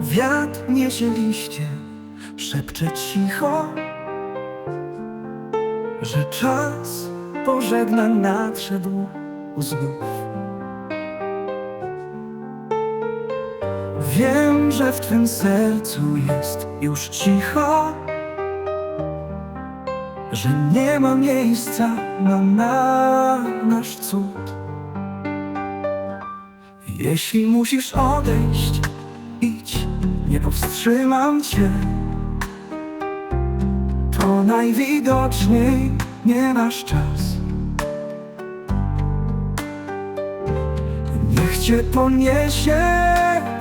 Wiatr niesie liście, szepcze cicho, że czas pożegna nadszedł znów. Wiem, że w twym sercu jest już cicho, że nie ma miejsca na, na nasz cud. Jeśli musisz odejść, nie powstrzymam cię. To najwidoczniej nie nasz czas. Niech cię poniesie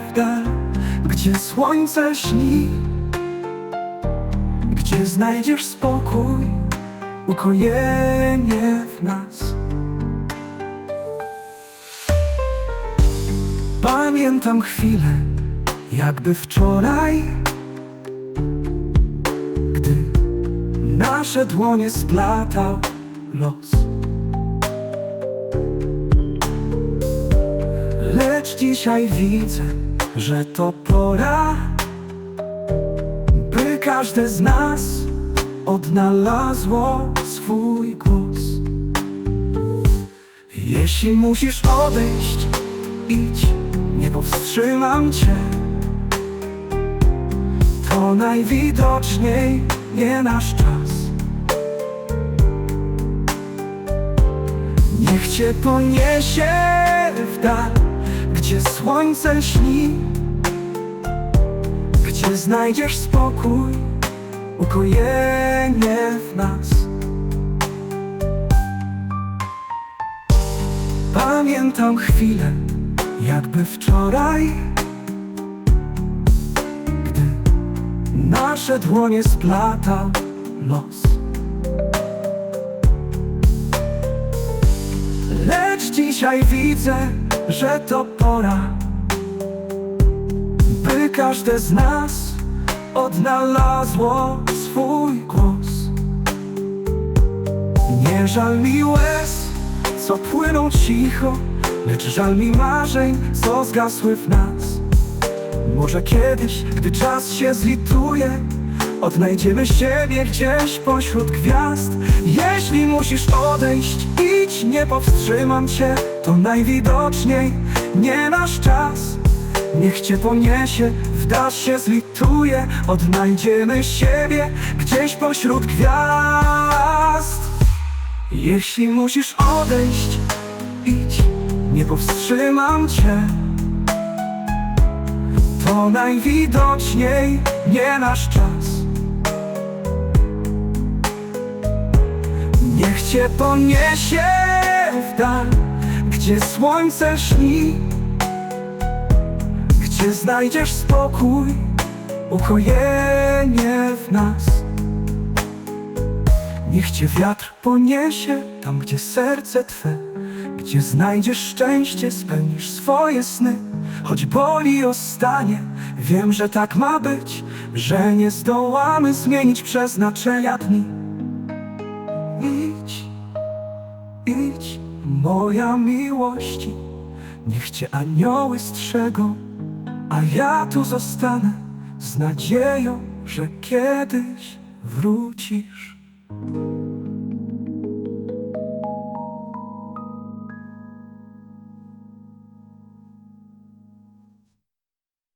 w dal, gdzie słońce śni, gdzie znajdziesz spokój, ukojenie w nas. Pamiętam chwilę, jakby wczoraj, gdy nasze dłonie splatał los. Lecz dzisiaj widzę, że to pora, by każde z nas odnalazło swój głos. Jeśli musisz odejść, idź, nie powstrzymam cię. Najwidoczniej nie nasz czas. Niech cię poniesie w dal, gdzie słońce śni, gdzie znajdziesz spokój, ukojenie w nas. Pamiętam chwilę, jakby wczoraj, nasze dłonie splatał los. Lecz dzisiaj widzę, że to pora, by każde z nas odnalazło swój głos. Nie żal mi łez, co płyną cicho, lecz żal mi marzeń, co zgasły w nas. Może kiedyś, gdy czas się zlituje, odnajdziemy siebie gdzieś pośród gwiazd. Jeśli musisz odejść, idź, nie powstrzymam cię, to najwidoczniej nie nasz czas. Niech cię poniesie, w dal się zlituje, odnajdziemy siebie gdzieś pośród gwiazd. Jeśli musisz odejść, idź, nie powstrzymam cię. To najwidoczniej nie nasz czas. Niech cię poniesie w dal, gdzie słońce śni, gdzie znajdziesz spokój, ukojenie w nas. Niech cię wiatr poniesie tam, gdzie serce twe, gdzie znajdziesz szczęście, spełnisz swoje sny. Choć boli o stanie, wiem, że tak ma być, że nie zdołamy zmienić przeznaczenia dni. Idź, moja miłości, niech cię anioły strzegą, a ja tu zostanę z nadzieją, że kiedyś wrócisz.